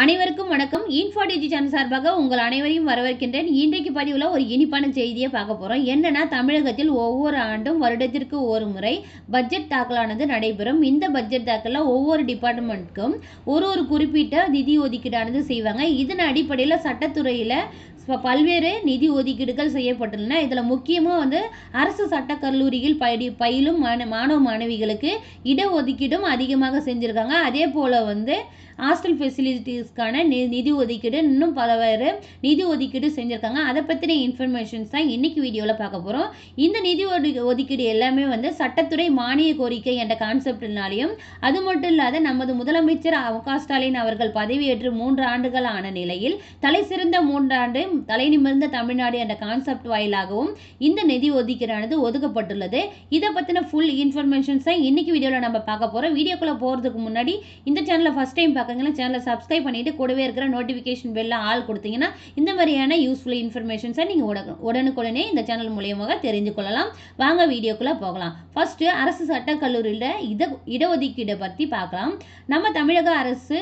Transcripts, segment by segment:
அனைவருக்கும் வணக்கம். இன்ஃபோ டிஜி சேனல் சார்பாக உங்கள் அனைவரையும் வரவேற்கின்றேன். இன்றைக்கு பதிவில் ஒரு இனிப்பான செய்தியை பார்க்க போகிறோம் என்னன்னா தமிழகத்தில் ஒவ்வொரு ஆண்டும் வருடத்திற்கு ஒரு முறை பட்ஜெட் தாக்கலானது நடைபெறும். இந்த பட்ஜெட் தாக்கலில் ஒவ்வொரு டிபார்ட்மெண்ட்டுக்கும் ஒரு ஒரு குறிப்பிட்ட நிதி ஒதுக்கீடானது செய்வாங்க. இதன் அடிப்படையில் சட்டத்துறையில் ஸோ பல்வேறு நிதி ஒதுக்கீடுகள் செய்யப்பட்டுள்ளன. இதில் முக்கியமாக வந்து அரசு சட்ட கல்லூரியில் படி பயிலும் மாண மாணவ மாணவிகளுக்கு இடஒதுக்கீடும் அதிகமாக செஞ்சுருக்காங்க. அதே போல் வந்து ஹாஸ்டல் ஃபெசிலிட்டிஸ்க்கான நி நிதி ஒதுக்கீடு இன்னும் பலவேறு நிதி ஒதுக்கீடு செஞ்சுருக்காங்க. அதை பற்றின இன்ஃபர்மேஷன்ஸ் தான் இன்னைக்கு வீடியோவில் பார்க்க போகிறோம் இந்த நிதி ஒது ஒதுக்கீடு எல்லாமே வந்து சட்டத்துறை மானிய கோரிக்கை என்ற கான்செப்டினாலையும் அது மட்டும் இல்லாத நமது முதலமைச்சர் மு ஸ்டாலின் அவர்கள் பதவியேற்று மூன்று ஆண்டுகள் ஆன நிலையில் தலை சிறந்த மூன்றாண்டு தலை நிமிர்ந்த தமிழ்நாடு என்ற கான்செப்ட் வாயிலாகவும் இந்த நிதி ஒதுக்கீடானது ஒதுக்கப்பட்டுள்ளது. இதை பற்றின ஃபுல் இன்ஃபர்மேஷன்ஸை இன்னைக்கு வீடியோவில் நம்ம பார்க்க போகிறோம் வீடியோக்குள்ளே போகிறதுக்கு முன்னாடி இந்த சேனலை ஃபஸ்ட் டைம் பார்க்குறீங்கன்னா சேனலை சப்ஸ்கிரைப் பண்ணிட்டு கூடவே இருக்கிற நோட்டிஃபிகேஷன் பெல்ல ஆள் கொடுத்தீங்கன்னா இந்த மாதிரியான யூஸ்ஃபுல் இன்ஃபர்மேஷன்ஸை நீங்கள் உடனே உடனுக்குடனே இந்த சேனல் மூலியமாக தெரிஞ்சு கொள்ளலாம். வாங்க வீடியோக்குள்ளே போகலாம். ஃபர்ஸ்ட்டு அரசு சட்டக் கல்லூரியில் இட இடஒதுக்கீடை பற்றி பார்க்கலாம். நம்ம தமிழக அரசு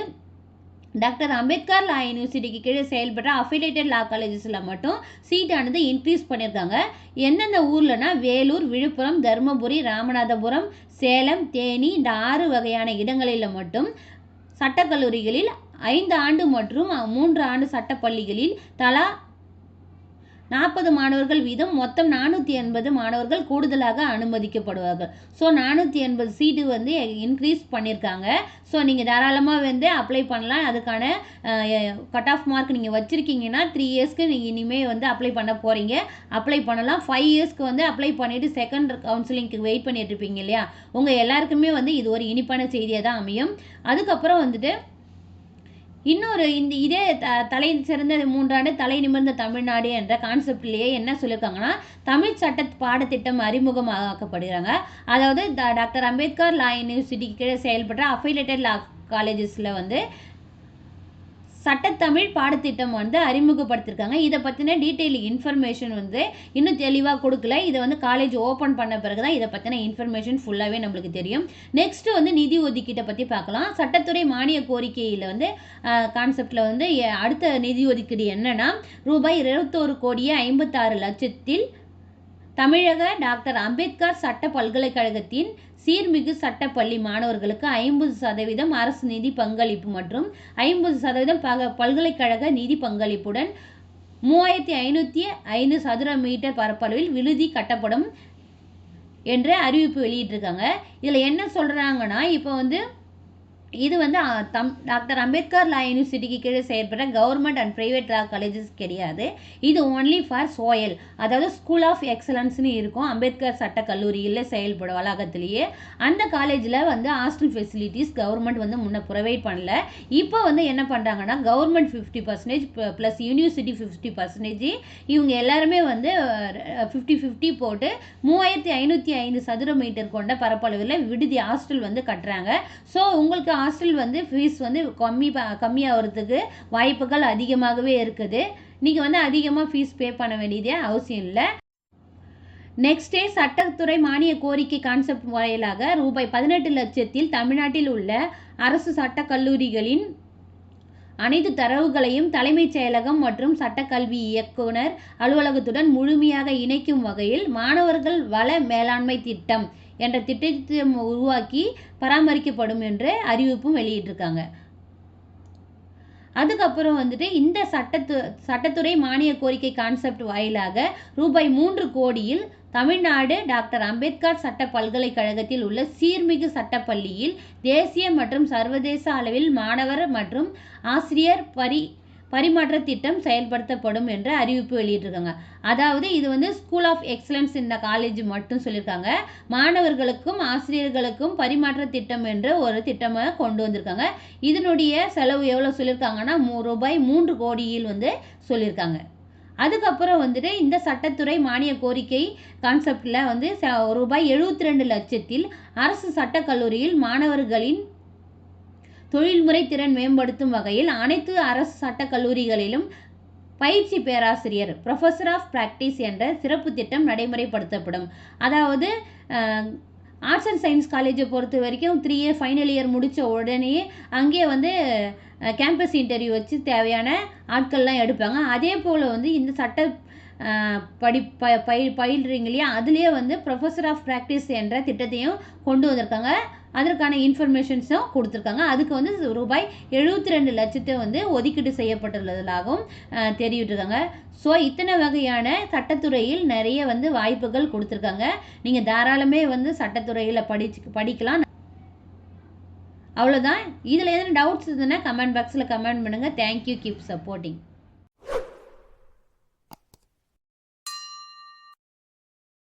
டாக்டர் அம்பேத்கர் லா யூனிவர்சிட்டிக்கு கீழே செயல்படுற அஃபிலேட்டட் லா காலேஜஸில் மட்டும் சீட்டானது இன்க்ரீஸ் பண்ணியிருக்காங்க. எந்தெந்த ஊர்லனா வேலூர் விழுப்புரம் தருமபுரி ராமநாதபுரம் சேலம் தேனி இந்த ஆறு வகையான இடங்களில் மட்டும் சட்டக்கல்லூரிகளில் ஐந்து ஆண்டு மற்றும் மூன்று ஆண்டு சட்டப்பள்ளிகளில் தலா நாற்பது மாணவர்கள் வீதம் மொத்தம் நானூற்றி எண்பது மாணவர்கள் கூடுதலாக அனுமதிக்கப்படுவார்கள். ஸோ நானூற்றி எண்பது சீட்டு வந்து இன்க்ரீஸ் பண்ணியிருக்காங்க ஸோ நீங்கள் தாராளமாக வந்து அப்ளை பண்ணலாம். அதுக்கான கட் ஆஃப் மார்க் நீங்கள் வச்சுருக்கீங்கன்னா த்ரீ இயர்ஸ்க்கு நீங்கள் இனிமேல் வந்து அப்ளை பண்ண போகிறீங்க அப்ளை பண்ணலாம். ஃபைவ் இயர்ஸ்க்கு வந்து அப்ளை பண்ணிவிட்டு செகண்ட் கவுன்சிலிங்க்கு வெயிட் பண்ணிட்டு இருப்பீங்க இல்லையா? உங்கள் எல்லாருக்குமே வந்து இது ஒரு இனிப்பான செய்தியாக தான் அமையும். அதுக்கப்புறம் வந்துட்டு இன்னொரு இந்த இதே த தலை சிறந்த மூன்றாண்டு தலை நிமிர்ந்த தமிழ்நாடு என்ற கான்செப்ட்லேயே என்ன சொல்லியிருக்காங்கன்னா தமிழ் சட்ட பாடத்திட்டம் அறிமுகமாக்கப்படுகிறாங்க. அதாவது த- டாக்டர் அம்பேத்கர் லா யூனிவர்சிட்டிக்கு கீழே செயல்படுற அஃபிலேட்டட் லா காலேஜஸில் வந்து சட்டத்தமிழ் பாடத்திட்டம் வந்து அறிமுகப்படுத்தியிருக்காங்க இதை பற்றின டீட்டெயில் இன்ஃபர்மேஷன் வந்து இன்னும் தெளிவாக கொடுக்கல. இதை வந்து காலேஜ் ஓப்பன் பண்ண பிறகு தான் இதை பற்றின இன்ஃபர்மேஷன் ஃபுல்லாகவே நம்மளுக்கு தெரியும். நெக்ஸ்ட்டு வந்து நிதி ஒதுக்கீட்டை பற்றி பார்க்கலாம். சட்டத்துறை மானிய கோரிக்கையில் வந்து கான்செப்டில் வந்து அடுத்த நிதி ஒதுக்கீடு என்னென்னா ரூபாய் இருபத்தோரு கோடியே ஐம்பத்தாறு லட்சத்தில் தமிழக டாக்டர் அம்பேத்கர் சட்ட பல்கலைக்கழகத்தின் சீர்மிகு சட்டப்பள்ளி மாணவர்களுக்கு ஐம்பது சதவீதம் அரசு நிதி பங்களிப்பு மற்றும் ஐம்பது சதவீதம் பக பல்கலைக்கழக நிதி பங்களிப்புடன் மூவாயிரத்தி ஐநூற்றி ஐந்து சதுர மீட்டர் பரப்பளவில் விழுதி கட்டப்படும் என்ற அறிவிப்பு வெளியிட்டிருக்காங்க. இதில் என்ன சொல்கிறாங்கன்னா இப்போ வந்து இது வந்து தம் டாக்டர் அம்பேத்கர் லா யூனிவர்சிட்டிக்கு கீழே செயல்படுற government and private law colleges கிடையாது. இது ஒன்லி ஃபார் சோயல் அதாவது ஸ்கூல் ஆஃப் எக்ஸலன்ஸ்னு இருக்கும். அம்பேத்கர் சட்ட கல்லூரியில் செயல்படும் வளாகத்திலேயே. அந்த காலேஜில் வந்து ஹாஸ்டல் ஃபெசிலிட்டிஸ் கவர்மெண்ட் வந்து முன்ன ப்ரொவைட் பண்ணல. இப்போ வந்து என்ன பண்ணுறாங்கன்னா government fifty percentage plus university fifty percentage இவங்க எல்லாருமே வந்து ஃபிஃப்டி ஃபிஃப்டி போட்டு மூவாயிரத்தி ஐநூற்றி ஐந்து சதுர மீட்டர் கொண்ட பரப்பளவில் விடுதி ஹாஸ்டல் வந்து கட்டுறாங்க. ஸோ உங்களுக்கு ஹாஸ்டல் வந்து ஃபீஸ் வந்து கம்மி ப- கம்மியாகிறதுக்கு வாய்ப்புகள் அதிகமாகவே இருக்குது. நீங்கள் வந்து அதிகமாக ஃபீஸ் பே பண்ண வேண்டியதே அவசியம் இல்லை. நெக்ஸ்ட் டே சட்டத்துறை மானிய கோரிக்கை கான்செப்ட் வாயிலாக ரூபாய் பதினெட்டு லட்சத்தில் தமிழ்நாட்டில் உள்ள அரசு சட்ட கல்லூரிகளின் அனைத்து தரவுகளையும் தலைமைச் செயலகம் மற்றும் சட்டக்கல்வி இயக்குனர் அலுவலகத்துடன் முழுமையாக இணைக்கும் வகையில் மாணவர்கள் வள மேலாண்மை திட்டம் என்ற திட்டத்தை உருவாக்கி பராமரிக்கப்படும் என்று அறிவிப்பும் வெளியிட்டிருக்காங்க. அதுக்கப்புறம் வந்துட்டு இந்த சட்டத்து சட்டத்துறை மானிய கோரிக்கை கான்செப்ட் வாயிலாக ரூபாய் மூன்று கோடியில் தமிழ்நாடு டாக்டர் அம்பேத்கர் சட்ட பல்கலைக்கழகத்தில் உள்ள சீர்மிகு சட்டப்பள்ளியில் தேசிய மற்றும் சர்வதேச அளவில் மாணவர் மற்றும் ஆசிரியர் பரி பரிமாற்ற திட்டம் செயல்படுத்தப்படும் என்ற அறிவிப்பு வெளியிட்டிருக்காங்க. அதாவது இது வந்து ஸ்கூல் ஆஃப் எக்ஸலன்ஸ் இந்த காலேஜ் மட்டும் சொல்லியிருக்காங்க. மாணவர்களுக்கும் ஆசிரியர்களுக்கும் பரிமாற்ற திட்டம் என்ற ஒரு திட்டமாக கொண்டு வந்திருக்காங்க. இதனுடைய செலவு எவ்வளோ சொல்லியிருக்காங்கன்னா மூ ரூபாய் மூன்று கோடியில் வந்து சொல்லியிருக்காங்க. அதுக்கப்புறம் வந்துட்டு இந்த சட்டத்துறை மானிய கோரிக்கை கான்செப்டில் வந்து ச- ரூபாய் எழுபத்தி ரெண்டு லட்சத்தில் அரசு சட்டக்கல்லூரியில் மாணவர்களின் தொழில்முறை திறன் மேம்படுத்தும் வகையில் அனைத்து அரசு சட்டக் கல்லூரிகளிலும் பயிற்சி பேராசிரியர் ப்ரொஃபஸர் ஆஃப் ப்ராக்டிஸ் என்ற சிறப்பு திட்டம் நடைமுறைப்படுத்தப்படும். அதாவது ஆர்ட்ஸ் அண்ட் சயின்ஸ் காலேஜை பொறுத்த வரைக்கும் த்ரீ இயர் ஃபைனல் இயர் முடித்த உடனே அங்கேயே வந்து கேம்பஸ் இன்டர்வியூ வச்சு தேவையான ஆட்கள்லாம் எடுப்பாங்க. அதே போல் வந்து இந்த சட்ட படி ப பயில் பயில்றீங்க இல்லையா? அதுலேயே வந்து ப்ரொஃபஸர் ஆஃப் ப்ராக்டிஸ் என்ற திட்டத்தையும் கொண்டு வந்திருக்காங்க. அதற்கான இன்ஃபர்மேஷன்ஸும் கொடுத்துருக்காங்க. அதுக்கு வந்து ரூபாய் எழுபத்தி ரெண்டு லட்சத்தை வந்து ஒதுக்கீடு செய்யப்பட்டுள்ளதாகவும் அஹ், தெரிவிட்டிருக்காங்க ஸோ இத்தனை வகையான சட்டத்துறையில் நிறைய வந்து வாய்ப்புகள் கொடுத்துருக்காங்க. நீங்கள் தாராளமே வந்து சட்டத்துறையில் படிச்சு படிக்கலாம். அவ்வளோதான் இதில் எதுனா டவுட்ஸ் இருந்ததுன்னா கமெண்ட் பாக்ஸில் கமெண்ட் பண்ணுங்கள் தேங்க்யூ கீப் சப்போர்ட்டிங்